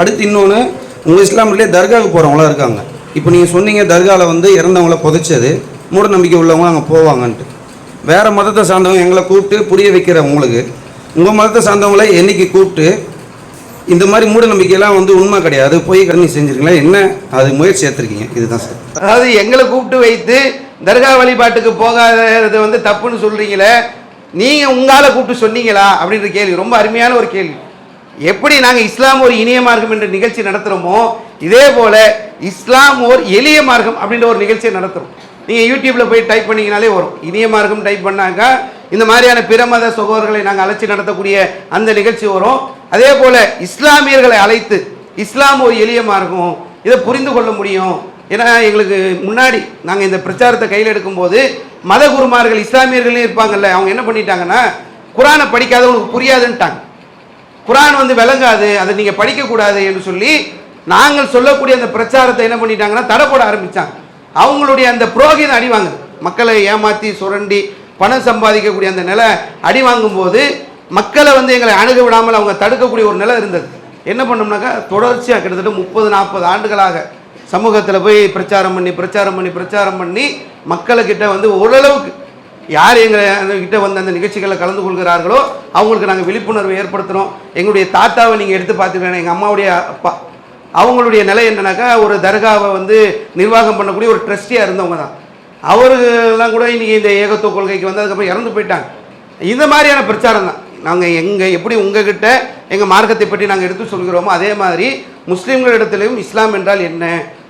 அடுத்து இன்னொன்று உங்கள் இஸ்லாமிலே தர்காவுக்கு போகிறவங்களாம் இருக்காங்க. இப்போ நீங்கள் சொன்னீங்க தர்காவில் வந்து இறந்தவங்கள புதைச்சது மூட நம்பிக்கை உள்ளவங்க அங்கே போவாங்கன்ட்டு. வேறு மதத்தை சார்ந்தவங்க எங்களை கூப்பிட்டு புரிய வைக்கிற உங்களுக்கு. உங்கள் மதத்தை சார்ந்தவங்கள என்னைக்கு கூப்பிட்டு இந்த மாதிரி மூட நம்பிக்கையெல்லாம் வந்து உண்மை கிடையாது போய் கடனி செஞ்சுருக்கீங்களா? என்ன? அது முயற்சி ஏற்றிருக்கீங்க இதுதான் சார். அதாவது எங்களை கூப்பிட்டு வைத்து தர்கா வழிபாட்டுக்கு போகாதது வந்து தப்புன்னு சொல்கிறீங்களே நீங்கள் உங்களால் கூப்பிட்டு சொன்னீங்களா? அப்படின்ற கேள்வி. ரொம்ப அருமையான ஒரு கேள்வி. எப்படி நாங்கள் இஸ்லாம் ஒரு இனிய மார்க்கம் என்ற நிகழ்ச்சி நடத்துகிறோமோ இதே போல இஸ்லாம் ஒரு எளிய மார்க்கம் அப்படின்ற ஒரு நிகழ்ச்சியை நடத்துகிறோம் நீங்கள் யூடியூப்பில் போய் டைப் பண்ணிங்கனாலே வரும். இனிய மார்க்கம் டைப் பண்ணாக்கா இந்த மாதிரியான பிற மத சகோதரர்களை நாங்கள் அழைச்சி நடத்தக்கூடிய அந்த நிகழ்ச்சி வரும். அதே போல இஸ்லாமியர்களை அழைத்து இஸ்லாம் ஒரு எளிய மார்க்கம் இதை புரிந்து கொள்ள முடியும். ஏன்னா எங்களுக்கு முன்னாடி நாங்கள் இந்த பிரச்சாரத்தை கையில் எடுக்கும்போது மத குருமார்கள் இஸ்லாமியர்களையும் இருப்பாங்கல்ல அவங்க என்ன பண்ணிட்டாங்கன்னா குரானை படிக்காதவங்களுக்கு புரியாதுன்ட்டாங்க. குரான் வந்து விளங்காது அதை நீங்கள் படிக்கக்கூடாது என்று சொல்லி நாங்கள் சொல்லக்கூடிய அந்த பிரச்சாரத்தை என்ன பண்ணிட்டாங்கன்னா தடை போட ஆரம்பித்தாங்க அவங்களுடைய அந்த புரோகிதம் அடிவாங்க மக்களை ஏமாற்றி சுரண்டி பணம் சம்பாதிக்கக்கூடிய அந்த நிலை அடி வாங்கும்போது மக்களை வந்து எங்களை அணுக விடாமல் அவங்க தடுக்கக்கூடிய ஒரு நிலை இருந்தது. என்ன பண்ணோம்னாக்கா தொடர்ச்சியாக கிட்டத்தட்ட முப்பது நாற்பது ஆண்டுகளாக சமூகத்தில் போய் பிரச்சாரம் பண்ணி பிரச்சாரம் பண்ணி பிரச்சாரம் பண்ணி மக்களுக்கிட்ட வந்து ஓரளவுக்கு யார் எங்கள் கிட்டே வந்து அந்த நிகழ்ச்சிகளில் கலந்து கொள்கிறார்களோ அவங்களுக்கு நாங்கள் விழிப்புணர்வு ஏற்படுத்துகிறோம் எங்களுடைய தாத்தாவை நீங்கள் எடுத்து பார்த்துக்கலாம் எங்கள் அம்மாவுடைய அப்பா. அவங்களுடைய நிலை என்னன்னாக்கா ஒரு தர்காவை வந்து நிர்வாகம் பண்ணக்கூடிய ஒரு ட்ரஸ்டியாக இருந்தவங்க தான். அவர்கள்லாம் கூட இன்றைக்கி இந்த ஏகத்துவ கொள்கைக்கு வந்து அதுக்கப்புறம் இறந்து போயிட்டாங்க. இந்த மாதிரியான பிரச்சாரம் தான். நாங்கள் எங்கள் எப்படி உங்ககிட்ட எங்கள் மார்க்கத்தை பற்றி நாங்கள் எடுத்து சொல்கிறோமோ அதே மாதிரி முஸ்லீம்களிடத்திலையும் இஸ்லாம் என்றால் என்ன?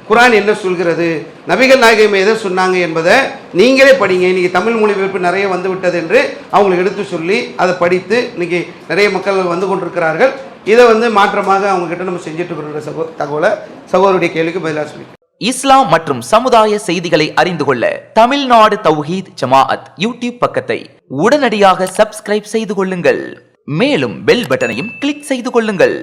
குரான் என்ன சொல்கிறது? நபிகள் நாயகம் எதை சொன்னாங்க என்பதை நீங்களே படிங்க. இன்றைக்கி தமிழ் மொழிபெயர்ப்பு நிறைய வந்து விட்டது என்று அவங்களுக்கு எடுத்து சொல்லி அதை படித்து இன்றைக்கி நிறைய மக்கள் வந்து கொண்டிருக்கிறார்கள். இதை வந்து மாற்றமாக அவங்கக்கிட்ட நம்ம செஞ்சுட்டு இருக்கிற சகோ தகவலை சகோதரருடைய கேள்விக்கு பதிலாக சொல்லி. இஸ்லாம் மற்றும் சமுதாய செய்திகளை அறிந்து கொள்ள தமிழ்நாடு தௌஹீத் ஜமாஅத் யூடியூப் பக்கத்தை உடனடியாக சப்ஸ்கிரைப் செய்து கொள்ளுங்கள். மேலும் பெல் பட்டனையும் கிளிக் செய்து கொள்ளுங்கள்.